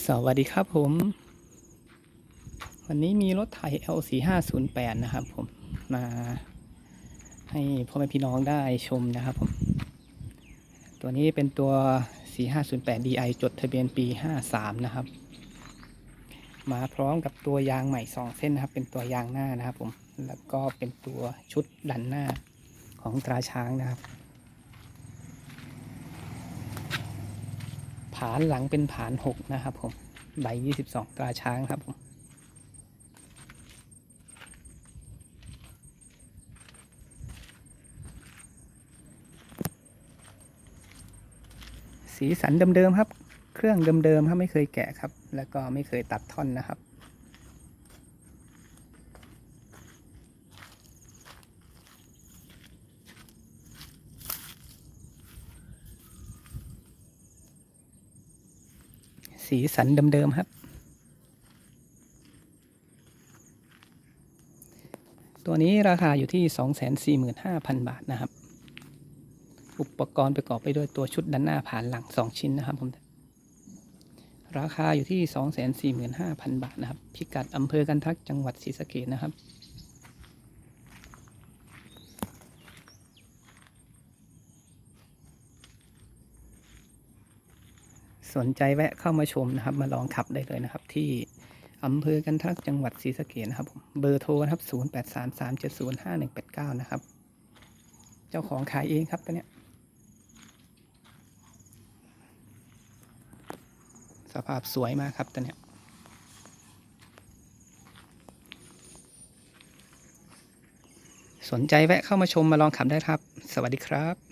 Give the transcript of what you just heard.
สวัสดีครับผม วันนี้มีรถไถ L4508 นะครับผมมาให้พ่อแม่พี่น้องได้ชมนะครับผม ตัวนี้เป็นตัว 4508 DI จดทะเบียนปี 53 นะครับ มาพร้อมกับตัวยางใหม่ 2 เส้นนะครับ เป็นตัวยางหน้านะครับผม แล้วก็เป็นตัวชุดดันหน้าของตราช้างนะครับานหลังเป็นผานหกนะครับผมใบยี่สิบสองตราช้างครับผมสีสันเดิมๆครับ เครื่องเดิมๆครับไม่เคยแกะครับ แล้วก็ไม่เคยตัดท่อนนะครับ สีสันเดิมๆครับ ตัวนี้ราคาอยู่ที่ 245,000 บาทนะครับ อุปกรณ์ประกอบไปด้วยตัวชุดด้านหน้าผ่านหลัง 2 ชิ้นนะครับผมราคาอยู่ที่ 245,000 บาทนะครับ พิกัดอำเภอกันทักจังหวัดศรีสะเกษนะครับ สนใจแวะเข้ามาชมนะครับ มาลองขับได้เลยนะครับ ที่อำเภอกันทักจังหวัดศรีสะเกษนะครับผมเบอร์โทรนะครับ 0833705189 นะครับ เจ้าของขายเองครับตัวเนี้ยสภาพสวยมากครับตัวเนี้ยสนใจแวะเข้ามาชมมาลองขับได้ครับ สวัสดีครับ